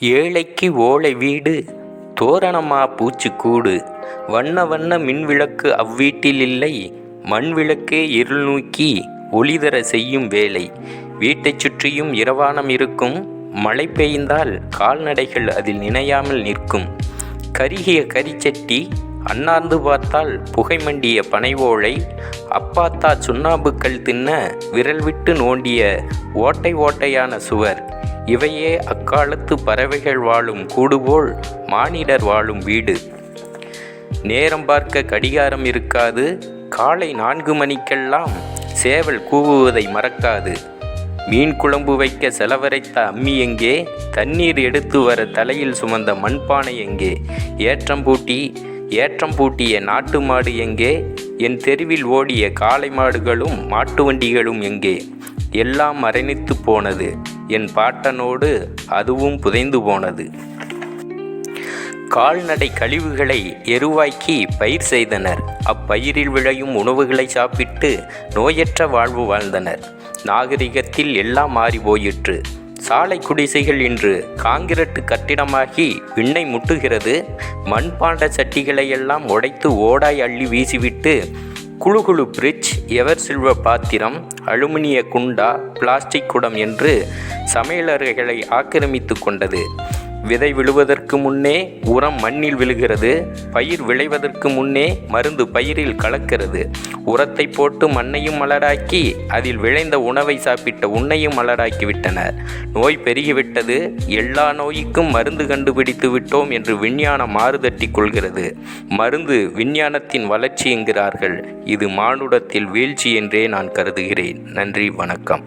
ஏழைக்கு ஓலை வீடு தோரணமா பூச்சிக்கூடு. வண்ண வண்ண மின்விளக்கு அவ்வீட்டில் இல்லை மண் விளக்கே இருள் நோக்கி ஒளிதர செய்யும் வேலை. வீட்டைச் சுற்றியும் இரவானம் இருக்கும் மழை பெய்ந்தால் கால்நடைகள் அதில் நினையாமல் நிற்கும். கருகிய கரிச்சட்டி அண்ணாந்து பார்த்தால் புகை மண்டிய பனை ஓலை அப்பாத்தா சுண்ணாம்புக்கள் தின்ன விரல் விட்டு நோண்டிய ஓட்டை ஓட்டையான சுவர். இவையே அக்காலத்து பறவைகள் வாழும் கூடுபோல் மானிடர் வாழும் வீடு. நேரம் பார்க்க கடிகாரம் இருக்காது காலை நான்கு மணிக்கெல்லாம் சேவல் கூவுவதை மறக்காது. மீன் குழம்பு வைக்க செலவரைத்த அம்மி எங்கே தண்ணீர் எடுத்து வர தலையில் சுமந்த மண்பானை எங்கே ஏற்றம் பூட்டி ஏற்றம் பூட்டிய நாட்டு மாடு எங்கே என் தெருவில் ஓடிய காளை மாடுகளும் மாட்டு வண்டிகளும் எங்கே எல்லாம் மரணித்து போனது. என் பாட்டனோடு அதுவும் புதைந்து போனது. கால்நடை கழிவுகளை எருவாக்கி பயிர் செய்தனர். அப்பயிரில் விளையும் உணவுகளை சாப்பிட்டு நோயற்ற வாழ்வு வாழ்ந்தனர். நாகரிகத்தில் எல்லாம் மாறி போயிற்று. சாலை குடிசைகள் இன்று காங்கிரட்டு கட்டிடமாகி விண்ணை முட்டுகிறது. மண்பாண்ட சட்டிகளை எல்லாம் உடைத்து ஓடாய் அள்ளி வீசிவிட்டு குழுகுழு பிரிட்ஜ் எவர் சில்வர் பாத்திரம் அலுமினிய குண்டா பிளாஸ்டிக் குடம் என்று சமையலறைகளை ஆக்கிரமித்து கொண்டது. விதை விழுவதற்கு முன்னே உரம் மண்ணில் விழுகிறது பயிர் விளைவதற்கு முன்னே மருந்து பயிரில் கலக்கிறது. உரத்தை போட்டு மண்ணையும் மலராக்கி அதில் விளைந்த உணவை சாப்பிட்ட உன்னையும் மலராக்கி விட்டனர். நோய் பெருகிவிட்டது எல்லா நோய்க்கும் மருந்து கண்டுபிடித்து விட்டோம் என்று விஞ்ஞானம் மாறுதட்டி கொள்கிறது. மருந்து விஞ்ஞானத்தின் வளர்ச்சி என்கிறார்கள். இது மானுடத்தில் வீழ்ச்சி என்றே நான் கருதுகிறேன். நன்றி வணக்கம்.